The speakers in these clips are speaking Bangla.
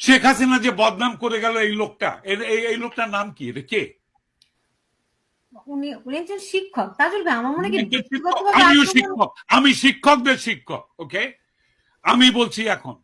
শেখ হাসিনা যে বদনাম করে গেল এই লোকটা এই লোকটার নাম কি? এটা কে? উনি উনি একজন শিক্ষক। তাজুল ভাই আমার মনে কি শিক্ষক। আমিও শিক্ষক। আমি শিক্ষকদের শিক্ষক ওকে আমি বলছি এখন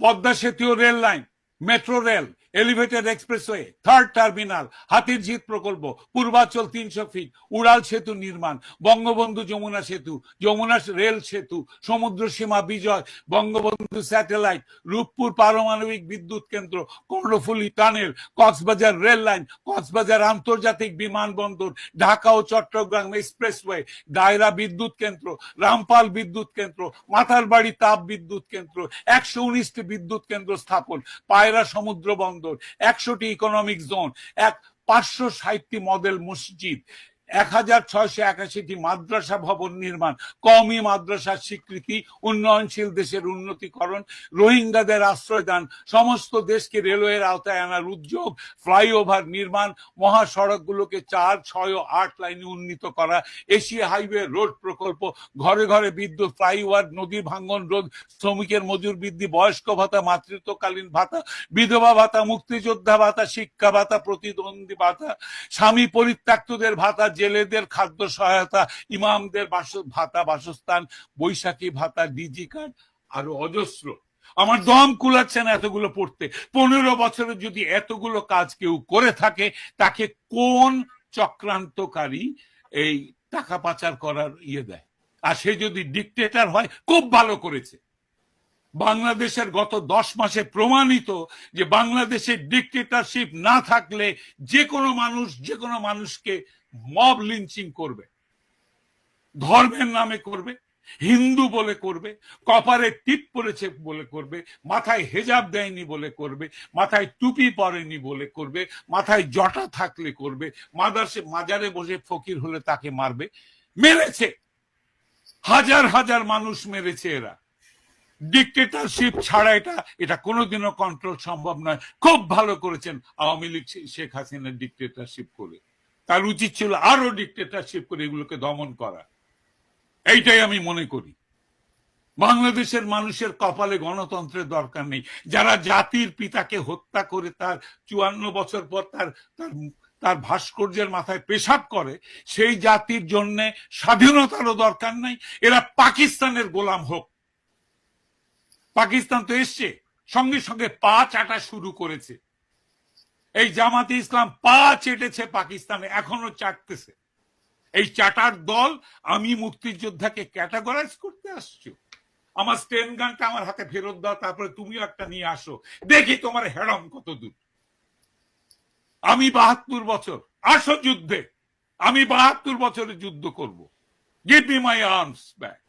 Padma Setu rail line metro rail elevated expressway third terminal Hatirjheel প্রকল্প, পূর্বাচল তিনশো ফিট উড়াল সেতু নির্মাণ, বঙ্গবন্ধু যমুনা সেতু, যমুনা রেল সেতু, সমুদ্র সীমা বিজয়, বঙ্গবন্ধু স্যাটেলাইট, রূপপুর পারমাণবিক বিদ্যুৎ কেন্দ্র, Karnaphuli tunnel, Cox's Bazar rail line, Cox's Bazar আন্তর্জাতিক বিমানবন্দর, ঢাকা ও চট্টগ্রাম এক্সপ্রেসওয়ে, দায়রা বিদ্যুৎ কেন্দ্র, রামপাল বিদ্যুৎ কেন্দ্র, মাথারবাড়ি তাপ বিদ্যুৎ কেন্দ্র, একশো উনিশটি বিদ্যুৎ কেন্দ্র স্থাপন, পায়রা সমুদ্র বন্দর একশোটি ইকোনমিক জোন এক পাঁচশো ষাটটি মডেল মসজিদ এক হাজার ছয়শো একাশিটি মাদ্রাসা ভবন নির্মাণ, কওমি মাদ্রাসার স্বীকৃতি, উন্নয়নশীল দেশের উন্নতিকরণ, রোহিঙ্গাদের আশ্রয় দান সমস্ত দেশকে রেলওয়ের আওতায় আনার উদ্যোগ, ফ্লাইওভার নির্মাণ, মহাসড়কগুলোকে চার, ছয় ও আট লাইনে উন্নীত করা, এশিয়া হাইওয়ে রোড প্রকল্প, ঘরে ঘরে বিদ্যুৎ, ফ্লাইওভার, নদী ভাঙ্গন রোধ, শ্রমিকের মজুর বৃদ্ধি, বয়স্ক ভাতা, মাতৃত্বকালীন ভাতা, বিধবা ভাতা, মুক্তিযোদ্ধা ভাতা, শিক্ষা ভাতা, প্রতিদ্বন্দ্বী ভাতা, স্বামী পরিত্যক্তদের ভাতা জেলেদের খাদ্য সহায়তা, ইমামদের বাস, ভাতা, বাসস্থান, বৈশাখী ভাতা, ডিজি কার্ড, আরও অজস্র। আমার দম কুলাচ্ছে না এতগুলো পড়তে। পনেরো বছরে যদি এতগুলো কাজ কেউ করে থাকে, তাকে কোন চক্রান্তকারী এই টাকা পাচার করার ইয়ে দেয়? আর সে যদি ডিকটেটার হয়, খুব ভালো করেছে। বাংলাদেশের গত দশ মাসে প্রমাণিত যে বাংলাদেশের ডিকটেটরশিপ না থাকলে যে কোনো মানুষ, যে কোনো মানুষকে মব লিঞ্চিং করবে, ধর্মের নামে করবে, হিন্দু বলে করবে, কপারে টিপ পরেছে বলে করবে, মাথায় হেজাব দেয়নি বলে করবে, মাথায় টুপি পরেনি বলে করবে, মাথায় জটা থাকলে করবে মাদাসে মাজারে বসে ফকির হলে তাকে মারবে, মেরেছে। হাজার হাজার মানুষ মেরেছে এরা। ডিকটেটরশিপ ছাড়া এটা এটা কোনোদিনও কন্ট্রোল সম্ভব নয়। খুব ভালো করেছেন আওয়ামী লীগ শেখ হাসিনা ডিকটেটরশিপ করে। তার উচিত ছিল আরও ডিকটেটরশিপ করে এগুলোকে দমন করা। এইটাই আমি মনে করি। বাংলাদেশের মানুষের কপালে গণতন্ত্রের দরকার নেই। যারা জাতির পিতাকে হত্যা করে তার চুয়ান্ন বছর পর তার তার ভাস্কর্যের মাথায় পেশাব করে, সেই জাতির জন্য স্বাধীনতারও দরকার নাই। এরা পাকিস্তানের গোলাম হোক। পাকিস্তান তো এসছে। সঙ্গে সঙ্গে পা চাটা শুরু করেছে। এই জামাতে ইসলাম পা চেটেছে পাকিস্তানে, এখনও চাটতেছে। এই চাটার দল, আমি মুক্তিযোদ্ধাকে ক্যাটাগরাইজ করতে আসছো। আমার স্টেন গানটা আমার হাতে ফেরত দাও, তারপরে তুমিও একটা নিয়ে আসো। দেখি তোমার হেরম কত দূর আমি বাহাত্তর বছর, আসো যুদ্ধে। আমি বাহাত্তর বছরে যুদ্ধ করব। Give me my arms back